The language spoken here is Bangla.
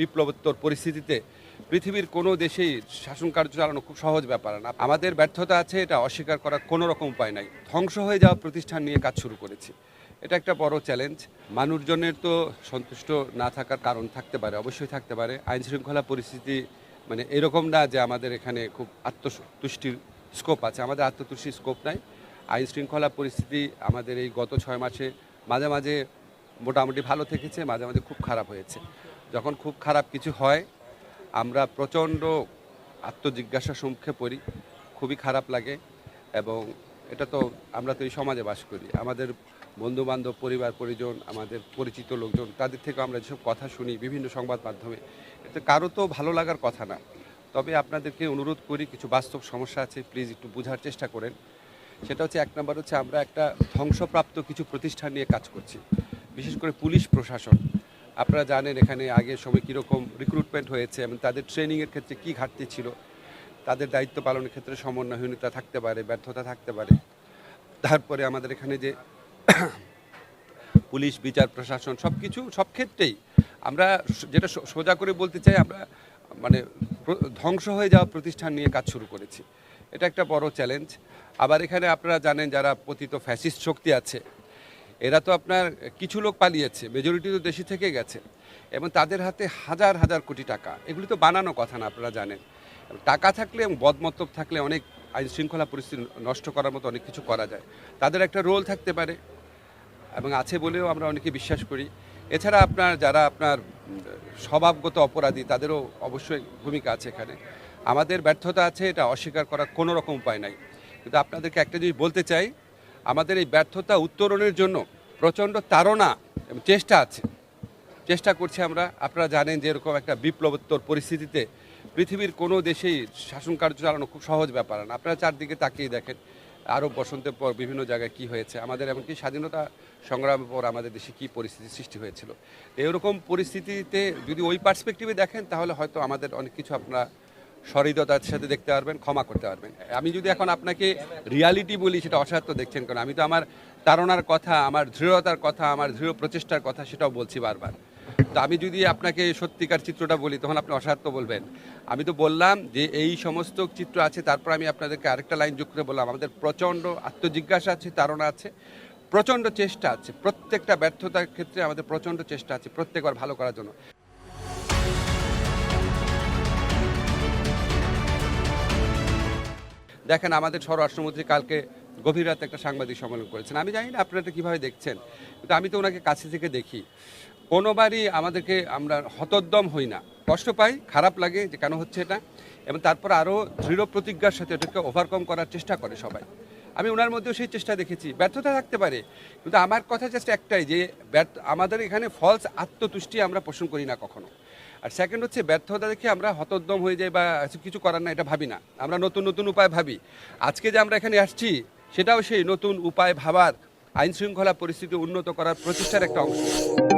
বিপ্লবোত্তর পরিস্থিতিতে পৃথিবীর কোনো দেশেই শাসন কার্য চালানো খুব সহজ ব্যাপার না। আমাদের ব্যর্থতা আছে, এটা অস্বীকার করার কোনো রকম উপায় নাই। ধ্বংস হয়ে যাওয়া প্রতিষ্ঠান নিয়ে কাজ শুরু করেছি। এটা একটা বড় চ্যালেঞ্জ। মানুষজনের তো সন্তুষ্ট না থাকার কারণ থাকতে পারে, অবশ্যই থাকতে পারে। আইন শৃঙ্খলা পরিস্থিতি মানে এরকম না যে আমাদের এখানে খুব আত্মতুষ্টির স্কোপ আছে। আমাদের আত্মতুষ্টির স্কোপ নাই। আইন শৃঙ্খলা পরিস্থিতি আমাদের এই গত ছয় মাসে মাঝে মাঝে মোটামুটি ভালো থেকেছে, মাঝে মাঝে খুব খারাপ হয়েছে। যখন খুব খারাপ কিছু হয়, আমরা প্রচণ্ড আত্মজিজ্ঞাসার সম্মুখে পড়ি, খুবই খারাপ লাগে এবং এটা তো আমরা তো এই সমাজে বাস করি। আমাদের বন্ধু বান্ধব পরিবার, পরিজন, আমাদের পরিচিত লোকজন, তাদের থেকে আমরা যেসব কথা শুনি বিভিন্ন সংবাদ মাধ্যমে, এতে কারও তো ভালো লাগার কথা না। তবে আপনাদেরকে অনুরোধ করি, কিছু বাস্তব সমস্যা আছে প্লিজ একটু বোঝার চেষ্টা করেন। সেটা হচ্ছে, এক নম্বর হচ্ছে, আমরা একটা ধ্বংসপ্রাপ্ত কিছু প্রতিষ্ঠান নিয়ে কাজ করছি। বিশেষ করে পুলিশ প্রশাসন। আপনারা জানেন এখানে আগের সময় কীরকম রিক্রুটমেন্ট হয়েছে এবং তাদের ট্রেনিংয়ের ক্ষেত্রে কী ঘাটতি ছিল? তাদের দায়িত্ব পালনের ক্ষেত্রে সমন্বয়হীনতা থাকতে পারে, ব্যর্থতা থাকতে পারে। তারপরে আমাদের এখানে যে পুলিশ, বিচার, প্রশাসন সব কিছু সব ক্ষেত্রেই আমরা যেটা সোজা করে বলতে চাই, আমরা মানে ধ্বংস হয়ে যাওয়া প্রতিষ্ঠান নিয়ে কাজ শুরু করেছি। এটা একটা বড় চ্যালেঞ্জ আবার এখানে আপনারা জানেন যারা পতিত ফ্যাসিস্ট শক্তি আছে এরা তো আপনার কিছু লোক পালিয়েছে মেজরিটি তো দেশে থেকে গেছে। এবং তাদের হাতে হাজার হাজার কোটি টাকা। এগুলি তো বানানো কথা না, আপনারা জানেন। টাকা থাকলে এবং বদমতলব থাকলে অনেক আইন শৃঙ্খলা পরিস্থিতি নষ্ট করার মতো অনেক কিছু করা যায়। তাদের একটা রোল থাকতে পারে। এবং আছে বলেও আমরা অনেকে বিশ্বাস করি। এছাড়া আপনার, যারা আপনার স্বভাবগত অপরাধী, তাদেরও অবশ্যই ভূমিকা আছে এখানে। আমাদের ব্যর্থতা আছে, এটা অস্বীকার করার কোনো রকম উপায় নাই। কিন্তু আপনাদেরকে একটা জিনিস বলতে চাই আমাদের এই ব্যর্থতা উত্তরণের জন্য প্রচণ্ড তাড়না চেষ্টা আছে। চেষ্টা করছি আমরা, আপনারা জানেন যে এরকম একটা বিপ্লবোত্তর পরিস্থিতিতে পৃথিবীর কোনো দেশেই শাসন কার্য চালানো খুব সহজ ব্যাপার না। আপনারা চারদিকে তাকিয়ে দেখেন, আরও বসন্তের পর বিভিন্ন জায়গায় কি হয়েছে, আমাদের এমনকি স্বাধীনতা সংগ্রামের পর আমাদের দেশে কী পরিস্থিতি সৃষ্টি হয়েছিল। এরকম পরিস্থিতিতে যদি ওই পার্সপেক্টিভে দেখেন, তাহলে হয়তো আমাদের অনেক কিছু আপনারা সহৃদতার সাথে দেখতে পারবেন, ক্ষমা করতে পারবেন। আমি যদি এখন আপনাকে রিয়ালিটি বলি, সেটা অসাধ্য দেখছেন কারণ আমি তো আমার তারণার কথা, আমার দৃঢ়তার কথা, আমার দৃঢ় প্রচেষ্টার কথা সেটাও বলছি বারবার। তো আমি যদি আপনাকে সত্যিকার চিত্রটা বলি, তখন আপনি অসাধ্য বলবেন। আমি তো বললাম যে এই সমস্ত চিত্র আছে, তারপর আমি আপনাদেরকে আরেকটা লাইন যোগ করে বললাম, আমাদের প্রচণ্ড আত্মজিজ্ঞাসা আছে তারণা আছে, প্রচণ্ড চেষ্টা আছে, প্রত্যেকটা ব্যর্থতার ক্ষেত্রে আমাদের প্রচণ্ড চেষ্টা আছে, প্রত্যেকবার ভালো করার জন্য। দেখেন আমাদের স্বরাষ্ট্রমন্ত্রী কালকে গভীর রাতে একটা সাংবাদিক সম্মেলন করেছেন। আমি জানি না আপনারা কীভাবে দেখছেন, কিন্তু আমি তো ওনাকে কাছে থেকে দেখি। কোনোবারই আমাদেরকে আমরা হতোদ্যম হই না। কষ্ট পাই, খারাপ লাগে যে কেন হচ্ছে এটা, এবং তারপর আরও দৃঢ় প্রতিজ্ঞার সাথে এটাকে ওভারকাম করার চেষ্টা করে সবাই। আমি ওনার মধ্যেও সেই চেষ্টা দেখেছি। ব্যর্থতা থাকতে পারে, কিন্তু আমার কথা জাস্ট একটাই যে ব্যর্থ আমাদের এখানে ফলস আত্মতুষ্টি আমরা পোষণ করি না কখনো। আর সেকেন্ড হচ্ছে ব্যর্থতা দেখে আমরা হতোদ্যম হয়ে যাই বা কিছু করার না এটা ভাবি না। আমরা নতুন নতুন উপায় ভাবি। আজকে যে আমরা এখানে আসছি, সেটাও সেই নতুন উপায় ভাবার আইনশৃঙ্খলা পরিস্থিতি উন্নত করার প্রচেষ্টার একটা অংশ।